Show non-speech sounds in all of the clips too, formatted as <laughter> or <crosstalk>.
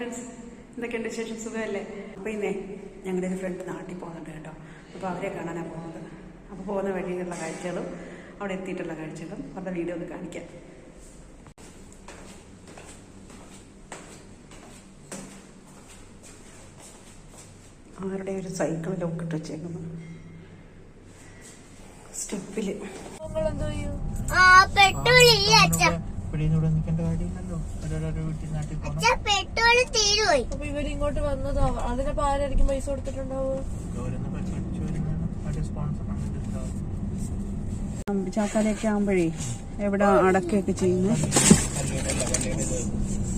Friends എന്തൊക്കെയുണ്ട് വിശേഷം? സുഖമല്ലേ? അപ്പോൾ ഇന്നേ ഞങ്ങളുടെ ഒരു ഫ്രണ്ട് നാട്ടിൽ പോകുന്നുണ്ട് കേട്ടോ. അപ്പോൾ അവരെ കാണാനാണ് പോകുന്നത്. അപ്പോൾ പോകുന്ന വഴിയിലുള്ള കാഴ്ചകളും അവിടെ എത്തിയിട്ടുള്ള കാഴ്ചകളും അവരുടെ വീഡിയോ ഒന്ന് കാണിക്കാം. ആരുടെ ഒരു സൈക്കിൾ ലോക്കിട്ട് വെച്ചേക്കുന്നു? സ്റ്റെപ്പിൽ. ആ പെട്രോൾ ഇല്ല അച്ഛ ഇവിടെ നിൽക്കേണ്ട കാര്യമില്ലല്ലോ. ഒരാളുടെ വീട്ടിൽ നാട്ടിൽ പോകണം പെട്രോൾ തീരുപോയി. അപ്പൊ ഇവർ ഇങ്ങോട്ട് വന്നതോ. അതിനപ്പോ ആരായിരിക്കും പൈസ കണ്ടിട്ടുണ്ടാവും ചാക്കാലയൊക്കെ ആകുമ്പോഴേ എവിടെ അടക്കുകയൊക്കെ ചെയ്യുന്നു?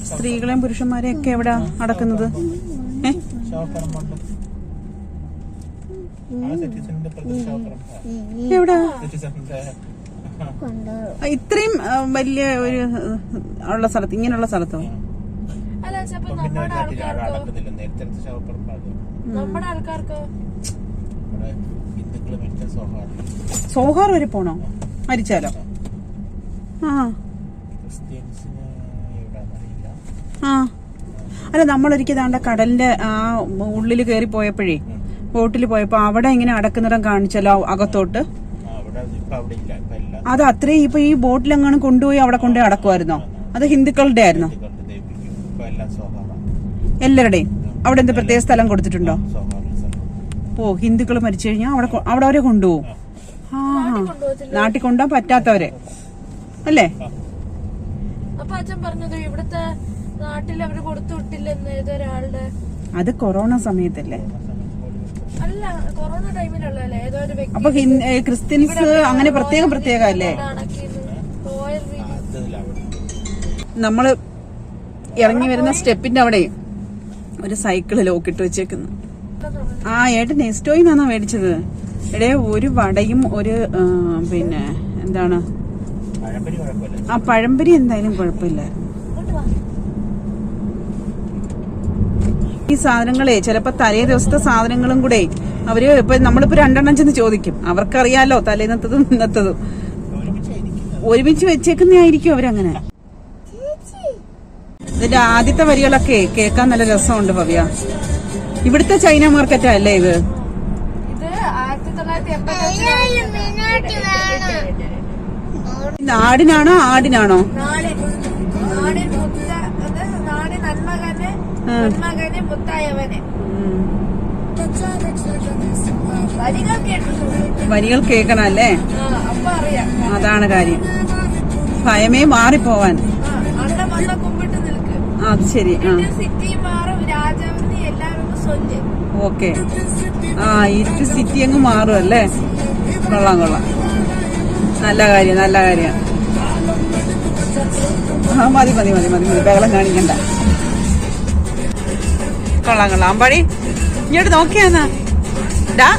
സ്ത്രീകളെയും പുരുഷന്മാരെയും ഒക്കെ എവിടെ അടക്കുന്നത്? എവിടെ? ഇത്രയും വലിയ ഒരു ഉള്ള സ്ഥലത്ത് ഇങ്ങനെയുള്ള സ്ഥലത്തോ? അല്ല നമ്മുടെ ആൾക്കാർക്കോ അടക്കുന്നില്ല നേരത്തെ ശവപ്പറം പാകം നമ്മുടെ ആൾക്കാർക്കോ ഇവിടെ ഹിന്ദുക്കൾ മരിച്ച സൗഹാർദ്ദം. സോഹാർ വരെ പോണോ? മരിച്ചാലോ? ആ. ക്രിസ്ത്യൻസിന് ആ. അല്ല നമ്മളൊരിക്കൽ ദാണ്ട കടലിന്റെ ആ ഉള്ളിൽ കയറി പോയപ്പോഴേ ബോട്ടിൽ പോയപ്പോ അവിടെ ഇങ്ങനെ അടക്കുന്നിടം കാണിച്ചല്ലോ അകത്തോട്ട്? ആ, അവിടെ ഇപ്പൊ അവിടെ ഇല്ല. ഇപ്പൊ അത് അത്രയും ഇപ്പൊ ഈ ബോട്ടിലെങ്ങാനും കൊണ്ടുപോയി അവിടെ കൊണ്ടുപോയി അടക്കുമായിരുന്നോ അത് ഹിന്ദുക്കളുടെ. ആയിരുന്നോ ദൈവിക്കും ഇപ്പൊ എല്ലാം സൗഹാർദ്ദം എല്ലാവരുടെയും? അവിടെ എന്ത് പ്രത്യേക സ്ഥലം കൊടുത്തിട്ടുണ്ടോ? ഓ ഹിന്ദുക്കൾ മരിച്ചു കഴിഞ്ഞാൽ അവിടെ അവിടെ അവരെ കൊണ്ടുപോകും ആ. നാട്ടിൽ കൊണ്ടുപോകാൻ പറ്റാത്തവരെ. അല്ലേ? അപ്പൊ അച്ഛൻ പറഞ്ഞത് ഇവിടുത്തെ നാട്ടിൽ അവർ കൊടുത്തു വിട്ടില്ലെന്ന് ഏതൊരാളുടെ അത് കൊറോണ സമയത്തല്ലേ? അല്ല കൊറോണ ടൈമിലുള്ളല്ലേ ഏതോ ഒരു വ്യക്തി അപ്പൊ ക്രിസ്ത്യൻസ് അങ്ങനെ പ്രത്യേകം അതില്ല അവിടെ. നമ്മൾ ഇറങ്ങി വരുന്ന സ്റ്റെപ്പിന്റെ അവിടെ ഒരു സൈക്കിൾ ലോക്കിട്ട് വെച്ചേക്കുന്നു. ആ ഏട്ടൻ നെസ്റ്റോയിന്നാണോ മേടിച്ചത്? എടേ ഒരു വടയും ഒരു പിന്നെ എന്താണ്? ആ പഴംപരി എന്തായാലും കുഴപ്പമില്ല. ഈ സാധനങ്ങളെ ചിലപ്പോ തലേ ദിവസത്തെ സാധനങ്ങളും കൂടെ അവർ ഇപ്പൊ നമ്മളിപ്പോ രണ്ടെണ്ണം ചെന്ന് ചോദിക്കും. അവർക്കറിയാലോ തലേന്നത്തതും ഇന്നത്തതും. ഒരുമിച്ച് വെച്ചേക്കുന്നതായിരിക്കും അവരങ്ങനെ. ഇതിന്റെ ആദ്യത്തെ വരികളൊക്കെ കേൾക്കാൻ നല്ല രസമുണ്ട് ഭവ്യ. ഇവിടുത്തെ ചൈന മാർക്കറ്റാ അല്ലേ ഇത്? നാടിനാണോ ആടിനാണോ വരികൾ കേൾക്കണം അല്ലേ? ആ അപ്പൊ അറിയാം. അതാണ് കാര്യം. ഭയമേ മാറിപ്പോവാൻ. അത് ശരി. ഓക്കെ. ആ ഇരുട്ട് സിറ്റി അങ്ങ് മാറും അല്ലേ? കൊള്ളാം കൊള്ളാം. നല്ല കാര്യം നല്ല കാര്യം. ആ മതി മതി മതി മതി മതി. ബഹളം കാണിക്കണ്ട. കൊള്ളാം കൊള്ളാം. അമ്പാടി ഇങ്ങോട്ട് നോക്കിയാന്നാ ഡാ.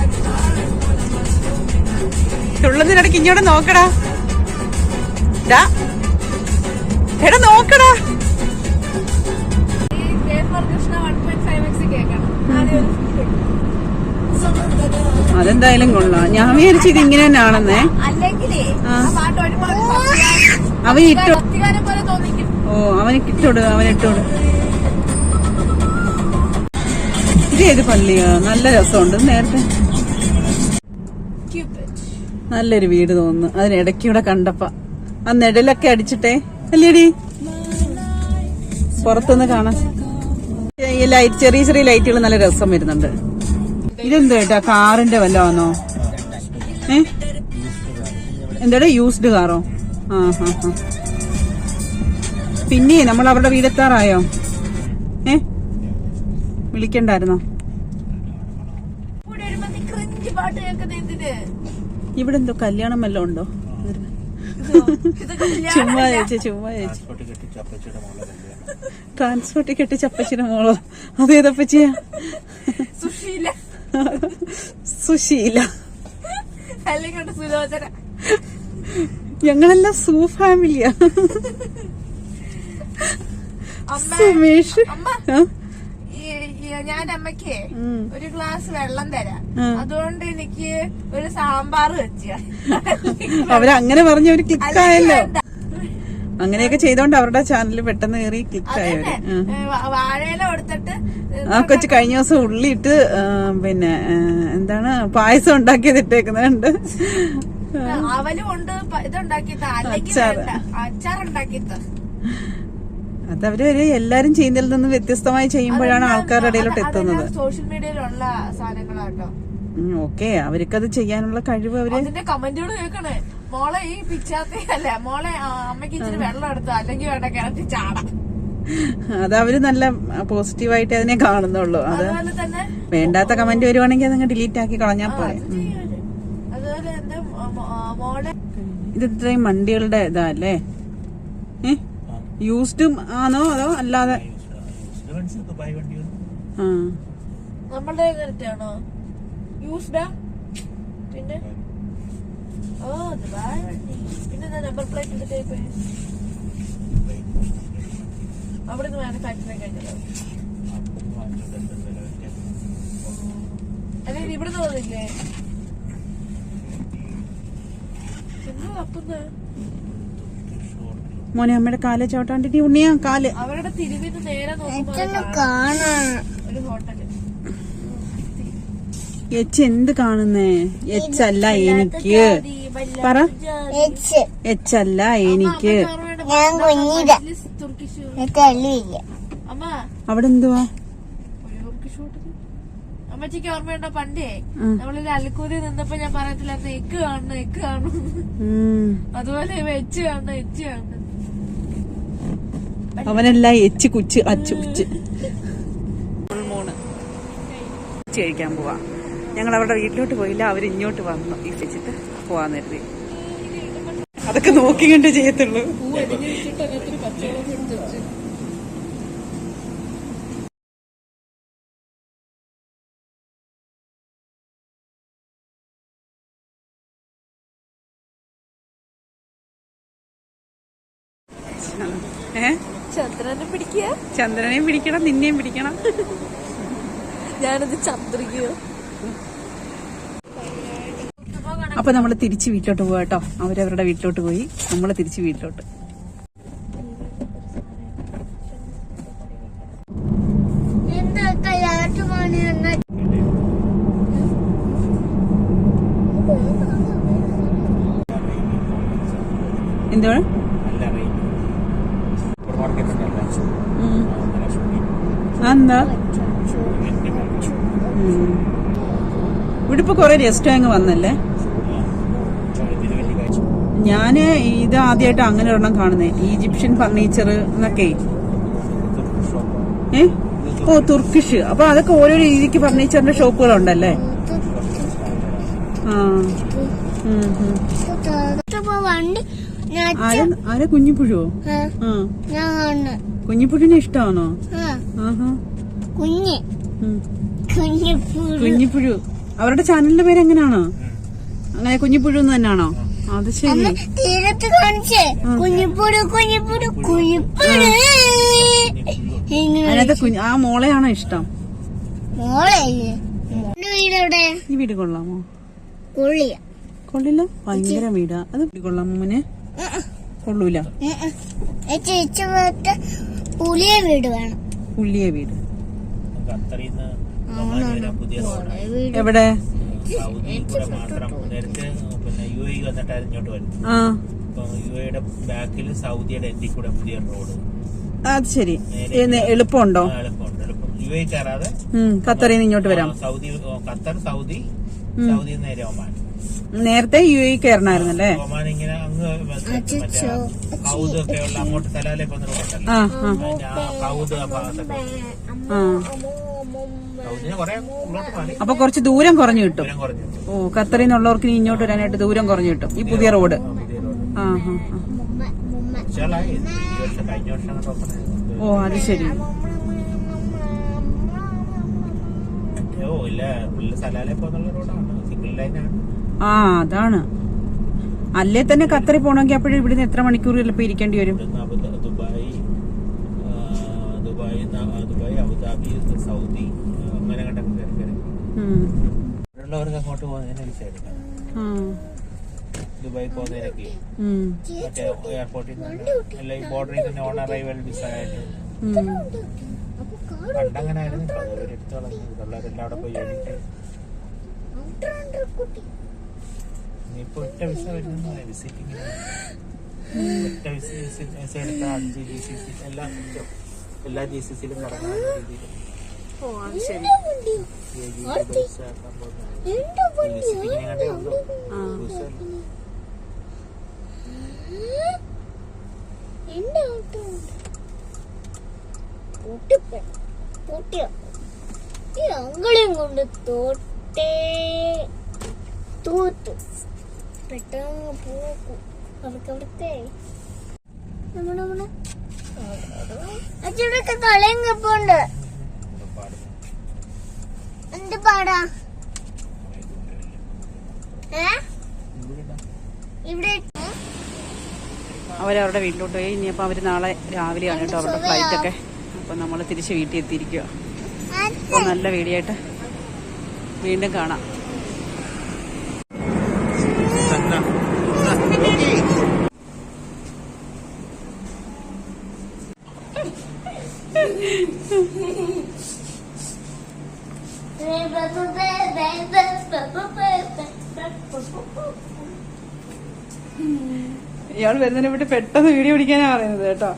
തുള്ളുന്നതിനിടയ്ക്ക് ഇങ്ങോട്ട് നോക്കടാ. ഡാ. എടാ നോക്കടാ. അതെന്തായാലും കൊള്ളാം. ഞാൻ വിചാരിച്ചു ഇത് ഇങ്ങനെ തന്നെയാണെന്നേ അവൻ ഇട്ടു ഓ അവന് ഇട്ടോട് അവൻ ഇട്ടോട്. ഇത് ഏത് പള്ളിയാ? നല്ല രസമുണ്ട്. നേരത്തെ നല്ലൊരു വീട് തോന്നുന്നു. അതിനിടയ്ക്കൂടെ കണ്ടപ്പ ആ നെടലൊക്കെ അടിച്ചിട്ടേ. അല്ലേടി? പുറത്തുനിന്ന് കാണാൻ. ഈ ലൈറ്റ് ചെറിയ ചെറിയ ലൈറ്റുകൾ നല്ല രസം വരുന്നുണ്ട്. ഇതെന്താ ഏട്ടാ? കാറിന്റെ വല്ലതാണോ ഏ? എന്താടാ യൂസ്ഡ് കാറോ? ആ ഹാ ഹാ പിന്നെ നമ്മൾ അവരുടെ വീടെത്താറായോ? ഏ? വിളിക്കണ്ടായിരുന്നോ? ഇവിടെ എന്തോ കല്യാണം വല്ലതും ഉണ്ടോ? ചുമ്മാ ചേച്ചി ചുമ്മാ ചേച്ചി കെട്ടി ചപ്പച്ചയുടെ ട്രാൻസ്പോർട്ട് കെട്ടി ചപ്പച്ചിന് മോളോ? അതേതപ്പച്ചിയാ? <laughs> സുശീല. അല്ലെങ്കിൽ സുലോചന. ഞങ്ങളെല്ലാം സൂ ഫാമിലിയാ സുമേഷ്. ഞാൻ അമ്മയ്ക്ക് ഒരു ഗ്ലാസ് വെള്ളം തരാം. അതുകൊണ്ട് എനിക്ക് ഒരു സാമ്പാർ വെച്ച അവരങ്ങനെ പറഞ്ഞ ഒരു ക്ലിക്കായല്ലോ അങ്ങനെയൊക്കെ ചെയ്തോണ്ട് അവരുടെ ചാനൽ പെട്ടെന്ന് കയറി ക്ലിക്ക് ആയവര്. വാഴയില കൊടുത്തിട്ട് ആ കൊച്ചു കഴിഞ്ഞ ദിവസം ഉള്ളിയിട്ട് പിന്നെ എന്താണ് പായസം ഉണ്ടാക്കിയത് ഇട്ടേക്കുന്നുണ്ട്. അവലും ഉണ്ട് അതവര് ഒരു എല്ലാരും ചെയ്യുന്നതിൽ നിന്ന് വ്യത്യസ്തമായി ചെയ്യുമ്പോഴാണ് ആൾക്കാരുടെ ഇടയിലോട്ട് എത്തുന്നത്. സോഷ്യൽ മീഡിയയിലുള്ള സാധനങ്ങളാട്ടോ. ഓക്കെ. അവർക്കത് ചെയ്യാനുള്ള കഴിവ് അവർ കമന്റുകൾ കേൾക്കണേ. മോളെ ഈ പിച്ചാത്തി അല്ല? മോളെ അമ്മയ്ക്ക് ഇച്ചിരി വെള്ളം എടുത്തു? അല്ലെങ്കിൽ വേണ്ട കിണറ്റി ചാടാം. അത് അവർ നല്ല പോസിറ്റീവായിട്ട് അതിനെ കാണുന്നുള്ളൂ. അത് വേണ്ടാത്ത കമന്റ് വരുവാണെങ്കിൽ അതങ്ങ് ഡിലീറ്റ് ആക്കി കളഞ്ഞാൽ പോരെ. ഇത് ഇത്രയും വണ്ടികളുടെ ഇതാ അല്ലേ യൂസ്ഡും ആണോ അതോ അല്ലാതെ നമ്മളുടെ യൂസ്ഡാ പിന്നെ? ടൈപ്പ് അവിടെ നിന്ന് മാനുഫാക്ചറിങ് കഴിഞ്ഞത് അല്ലെങ്കിൽ ഇവിടെ തോന്നില്ലേ മോനെ അമ്മയുടെ കാൽ നീ ഉണ്ണിയാ കാൽ. അവരുടെ തിരുവിന്ന് നേരെ ഒരു ഹോട്ടൽ എച്ച് എന്ത് കാണുന്നേ? എച്ച് അല്ല എനിക്ക്. പറ. എച്ച് എച്ച് അല്ല എനിക്ക്. ഞാൻ കുഞ്ഞിതാ. അവിടെ എന്തുവാ അമ്മച്ചിക്ക് ഓർമ്മയുണ്ടോ പണ്ടേ. നമ്മളിൽ അൽക്കൂരി നിന്നപ്പോ ഞാൻ പറയത്തില്ലാത്ത എക്ക് കാണണം എക്ക് കാണണം. അതുപോലെ എച്ച് കാണണം എച്ച് കാണണം. അവനല്ല എച്ച് കുച്ച് അച്ച് കുച്ച്. മൂന്ന് കഴിക്കാൻ പോവാ. ഞങ്ങൾ അവരുടെ വീട്ടിലോട്ട് പോയില്ല അവർ ഇങ്ങോട്ട് വന്നു. ഈ ചേച്ചിട്ട് പോവാന്ന് കരുതി. അതൊക്കെ നോക്കി കണ്ട് ചെയ്യത്തുള്ളൂ. ചന്ദ്രനെ പിടിക്കുക? ചന്ദ്രനെയും പിടിക്കണം നിന്നെയും പിടിക്കണം. ഞാനത് ചന്ദ്രിക്കുക അപ്പൊ നമ്മൾ തിരിച്ച് വീട്ടിലോട്ട് പോവാ കേട്ടോ. അവരവരുടെ വീട്ടിലോട്ട് പോയി. നമ്മൾ തിരിച്ച് വീട്ടിലോട്ട്. എന്താ. ഇവിടെ ഇപ്പൊ കൊറേ റെസ്റ്റോറന്റ് വന്നല്ലേ? ഇതിന് വലിയ ഞാൻ ഇത് ആദ്യമായിട്ട് അങ്ങനെ ഒരെണ്ണം കാണുന്നത് ഈജിപ്ഷ്യൻ ഫർണിച്ചർ എന്നൊക്കെ. ഏ? ഓ തുർക്കിഷ്. അപ്പൊ അതൊക്കെ ഓരോ രീതിക്ക് ഫർണിച്ചറിന്റെ ഷോപ്പുകളുണ്ടല്ലേ? ആ. ആരെ ഞാൻ കുഞ്ഞിപ്പുഴുവോ? ആ, ആ. ഞാൻ കാണുന്നു. കുഞ്ഞിപ്പുഴുവിനെ ഇഷ്ടമാണോ ആ. ആഹാ. കുഞ്ഞ്. ഉം. കുഞ്ഞിപ്പൂര് കുഞ്ഞിപ്പുഴു. അവരുടെ ചാനലിന്റെ പേര് എങ്ങനെയാണോ അങ്ങനെ കുഞ്ഞിപ്പുഴു എന്ന് തന്നെയാണോ? അത് ശരി. തീരത്ത് കാണിച്ചേ. കുഞ്ഞിപ്പൂട് കുഞ്ഞിപ്പൂട് കുഞ്ഞിപ്പൂട്. അതിനകത്ത് കുഞ്ഞ് ആ മോളെയാണോ ഇഷ്ടം? മോളെ വീടെവിടെ? ഈ വീട് കൊള്ളാമോ? കൊള്ളിയ കൊള്ളില്ല? ഭയങ്കര വീടാ. അത് വീട് കൊള്ളാമോ മോനെ. കൊള്ളൂല. പുലിയ വീട് വേണം. പുതിയ വീട്. എവിടെ? സൗദി കൂടെ മാത്രം. നേരത്തെ പിന്നെ യു എ വന്നിട്ടായിരുന്നു ഇങ്ങോട്ട് വരുന്നത് ആ. ഇപ്പൊ യു എയുടെ ബാക്കിൽ സൗദിയുടെ എൻഡിൽ കൂടെ പുതിയ റോഡ്. അത് ശരി. എളുപ്പമുണ്ടോ? ആ, എളുപ്പമുണ്ട്. എളുപ്പം. യു എ കയറാതെ ഖത്തറിൽ നിന്ന് ഇങ്ങോട്ട് വരാം. സൗദി ഖത്തർ സൗദി സൗദി നേരെ ഒമാൻ. നേരത്തെ യു എ കയറണായിരുന്നല്ലേ? ഒമാൻ ഇങ്ങനെ അങ്ങ് വന്നിട്ട് മറ്റേ കൗദ് ഒക്കെ ഉള്ള അങ്ങോട്ട് ആ ആ. കൗദ് ആ ഭാഗത്തൊക്കെ. അപ്പൊ കുറച്ച് ദൂരം കുറഞ്ഞു കിട്ടും. ഓ ഖത്തറിൽ നിന്നുള്ളവർക്ക് ഇനി ഇങ്ങോട്ട് വരാനായിട്ട് ദൂരം കുറഞ്ഞു കിട്ടും. ഈ പുതിയ റോഡ്. ആ ഓ അത് ശരി. ആ അതാണ്. അല്ലേ തന്നെ ഖത്തറിൽ പോകണമെങ്കിൽ അപ്പോഴും ഇവിടുന്ന് എത്ര മണിക്കൂർ ചിലപ്പോ ഇരിക്കേണ്ടി വരും? Dubai Dubai Abu Dhabi Saudi. അങ്ങനെ കണ്ടൊക്കെ കയറി കയറി. ഉം. ഇവിടെയുള്ളവർക്ക് അങ്ങോട്ട് പോകുന്നതിന് വിസ എടുക്കാം ദുബായി പോകുന്നതിനൊക്കെ ഉം. മറ്റേ എയർപോർട്ടിൽ നിന്ന് അല്ല ഈ ബോർഡറിൽ തന്നെ ഓൺ അറൈവൽ വിസ ആയിട്ട്. പണ്ടങ്ങനെ ആയിരുന്നു ഇപ്പൊ അവിടെ പോയി ജോലിക്ക് ഔട്ടറാണ്ട് കുട്ടി ഇനിയിപ്പോ ഒറ്റ വിസ വരുന്നു വിസിറ്റിംഗ് ഒറ്റ വിസ വിസ എടുത്ത അഞ്ച് ജി സി സി എല്ലാം. എല്ലാ ജി സി സിയിലും നടക്കുന്ന രീതിയിൽ അത് ശരി. അങ്കളെയും കൊണ്ട് തോട്ടേ തൂത്തു. പെട്ടെന്ന് പോക്കും. അവർക്ക് അവിടുത്തെ നമ്മുടെ നമ്മുടെ അച്ഛനൊക്കെ കളയും കപ്പുണ്ട് എന്ത് പാടാ. ഇവിടെ അവരവരുടെ വീട്ടിലോട്ട് പോയി. ഇനിയപ്പോ അവർ നാളെ രാവിലെയാണ് കേട്ടോ അവരുടെ ഫ്ലൈറ്റ് ഒക്കെ. അപ്പം നമ്മൾ തിരിച്ച് വീട്ടിൽ എത്തിയിരിക്കുക അപ്പോൾ നല്ല വീഡിയോ ആയിട്ട് വീണ്ടും കാണാം. ഇയാൾ വരുന്നതിനെ വിട്ട് പെട്ടെന്ന് വീഡിയോ പിടിക്കാനാ പറയുന്നത് കേട്ടോ.